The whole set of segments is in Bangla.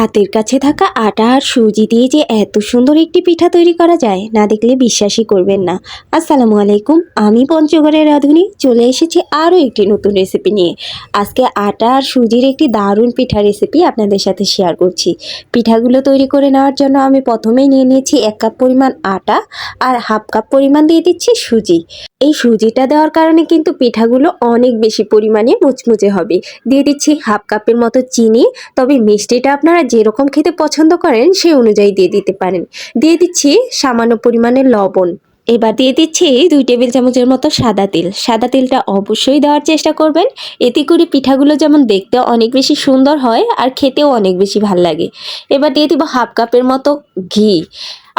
হাতের কাছে থাকা আটা আর সুজি দিয়ে যে এত সুন্দর একটি পিঠা তৈরি করা যায়, না দেখলে বিশ্বাসই করবেন না। আসসালামু আলাইকুম, আমি পঞ্চগড়ের রাঁধুনি, চলে এসেছি আরও একটি নতুন রেসিপি নিয়ে। আজকে আটা আর সুজির একটি দারুণ পিঠা রেসিপি আপনাদের সাথে শেয়ার করছি। পিঠাগুলো তৈরি করে নেওয়ার জন্য আমি প্রথমেই নিয়ে নিয়েছি এক কাপ পরিমাণ আটা আর হাফ কাপ পরিমাণ দিয়ে দিচ্ছি সুজি। এই সুজিটা দেওয়ার কারণে কিন্তু পিঠাগুলো অনেক বেশি পরিমাণে মুচমুচে হবে। দিয়ে দিচ্ছি হাফ কাপের মতো চিনি, তবে মিষ্টিটা আপনারা যেরকম খেতে পছন্দ করেন সেই অনুযায়ী দিয়ে দিতে পারেন। দিয়ে দিচ্ছি সামান্য পরিমাণে লবণ। এবার দিয়ে দিচ্ছি দুই টেবিল চামচের মতো সাদা তেল। সাদা তেলটা অবশ্যই দেওয়ার চেষ্টা করবেন। এতে করে পিঠাগুলো যেমন দেখতে অনেক বেশি সুন্দর হয় আর খেতেও অনেক বেশি ভালো লাগে। এবার দিয়ে দিব হাফ কাপের মতো ঘি।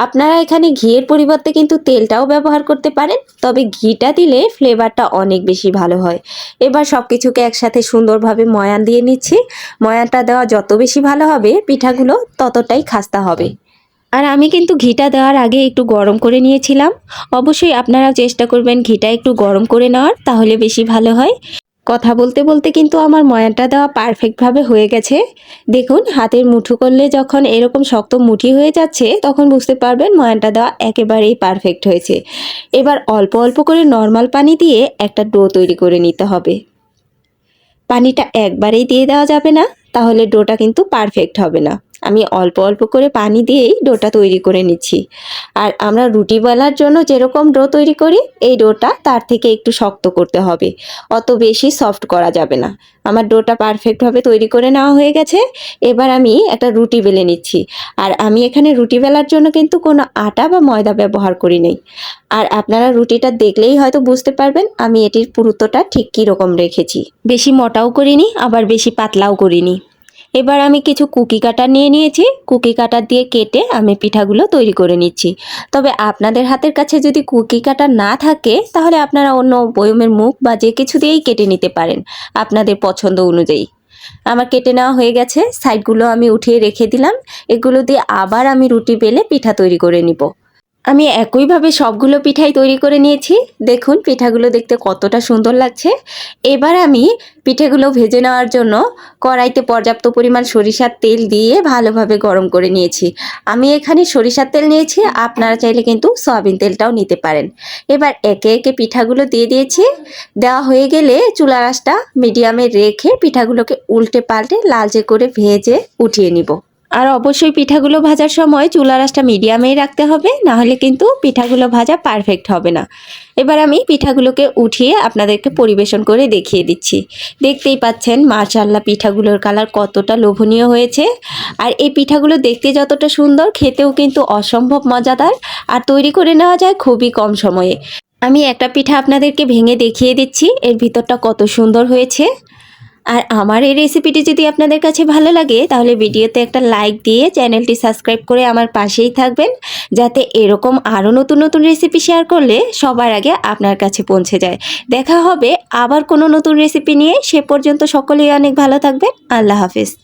আপনারা এখানে ঘিয়ের পরিবর্তে কিন্তু তেলটাও ব্যবহার করতে পারেন, তবে ঘিটা দিলে ফ্লেভারটা অনেক বেশি ভালো হয়। এবার সব কিছুকে একসাথে সুন্দরভাবে ময়ান দিয়ে নিচ্ছি। ময়ানটা দেওয়া যত বেশি ভালো হবে, পিঠাগুলো ততটাই খাস্তা হবে। আর আমি কিন্তু ঘিটা দেওয়ার আগে একটু গরম করে নিয়েছিলাম। অবশ্যই আপনারা চেষ্টা করবেন ঘিটা একটু গরম করে নেওয়ার, তাহলে বেশি ভালো হয়। কথা বলতে বলতে কিন্তু আমার ময়ানটা দেওয়া পারফেক্টভাবে হয়ে গেছে। দেখুন, হাতের মুঠো করলে যখন এরকম শক্ত মুঠি হয়ে যাচ্ছে, তখন বুঝতে পারবেন ময়ানটা দেওয়া একেবারেই পারফেক্ট হয়েছে। এবার অল্প অল্প করে নর্মাল পানি দিয়ে একটা ডো তৈরি করে নিতে হবে। পানিটা একবারেই দিয়ে দেওয়া যাবে না, তাহলে ডোটা কিন্তু পারফেক্ট হবে না। আমি অল্প অল্প করে পানি দিয়েই ডোটা তৈরি করে নিচ্ছি। আর আমরা রুটি বেলার জন্য যেরকম ডো তৈরি করি, এই ডোটা তার থেকে একটু শক্ত করতে হবে। অত বেশি সফট করা যাবে না। আমার ডোটা পারফেক্টভাবে তৈরি করে নেওয়া হয়ে গেছে। এবার আমি একটা রুটি বেলে নিচ্ছি। আর আমি এখানে রুটি বেলার জন্য কিন্তু কোনো আটা বা ময়দা ব্যবহার করি নাই। আর আপনারা রুটিটা দেখলেই হয়তো বুঝতে পারবেন আমি এটির পুরুত্বটা ঠিক কীরকম রেখেছি। বেশি মোটাও করিনি, আবার বেশি পাতলাও করিনি। এবার আমি কিছু কুকি কাটার নিয়ে নিয়েছি। কুকি কাটার দিয়ে কেটে আমি পিঠাগুলো তৈরি করে নিচ্ছি। তবে আপনাদের হাতের কাছে যদি কুকি কাটার না থাকে, তাহলে আপনারা অন্য বয়মের মুখ বা যে কিছু দিয়েই কেটে নিতে পারেন, আপনাদের পছন্দ অনুযায়ী। আমার কেটে নেওয়া হয়ে গেছে, সাইডগুলো আমি উঠিয়ে রেখে দিলাম। এগুলো দিয়ে আবার আমি রুটি বেলে পিঠা তৈরি করে নিব। আমি একইভাবে সবগুলো পিঠাই তৈরি করে নিয়েছি। দেখুন, পিঠাগুলো দেখতে কতটা সুন্দর লাগছে। এবার আমি পিঠেগুলো ভেজে নেওয়ার জন্য কড়াইতে পর্যাপ্ত পরিমাণ সরিষার তেল দিয়ে ভালোভাবে গরম করে নিয়েছি। আমি এখানে সরিষার তেল নিয়েছি, আপনারা চাইলে কিন্তু সয়াবিন তেলটাও নিতে পারেন। এবার একে একে পিঠাগুলো দিয়ে দিয়েছি। দেওয়া হয়ে গেলে চুলা রাসটা মিডিয়ামে রেখে পিঠাগুলোকে উল্টে পাল্টে লালচে করে ভেজে উঠিয়ে নিব। আর অবশ্যই পিঠাগুলো ভাজার সময় চুলা রাসটা মিডিয়ামেই রাখতে হবে, না হলে কিন্তু পিঠাগুলো ভাজা পারফেক্ট হবে না। এবার আমি পিঠাগুলোকে উঠিয়ে আপনাদেরকে পরিবেশন করে দেখিয়ে দিচ্ছি। দেখতেই পাচ্ছেন মার্শাল্লাহ পিঠাগুলোর কালার কতটা লোভনীয় হয়েছে। আর এই পিঠাগুলো দেখতে যতটা সুন্দর, খেতেও কিন্তু অসম্ভব মজাদার আর তৈরি করে নেওয়া যায় খুবই কম সময়ে। আমি একটা পিঠা আপনাদেরকে ভেঙে দেখিয়ে দিচ্ছি, এর ভিতরটা কত সুন্দর হয়েছে। আর আমার এই রেসিপিটি যদি আপনাদের কাছে ভালো লাগে, তাহলে ভিডিওতে একটা লাইক দিয়ে চ্যানেলটি সাবস্ক্রাইব করে আমার পাশেই থাকবেন, যাতে এরকম আরও নতুন নতুন রেসিপি শেয়ার করলে সবার আগে আপনার কাছে পৌঁছে যায়। দেখা হবে আবার কোনো নতুন রেসিপি নিয়ে। সে পর্যন্ত সকলেই অনেক ভালো থাকবেন। আল্লাহ হাফিজ।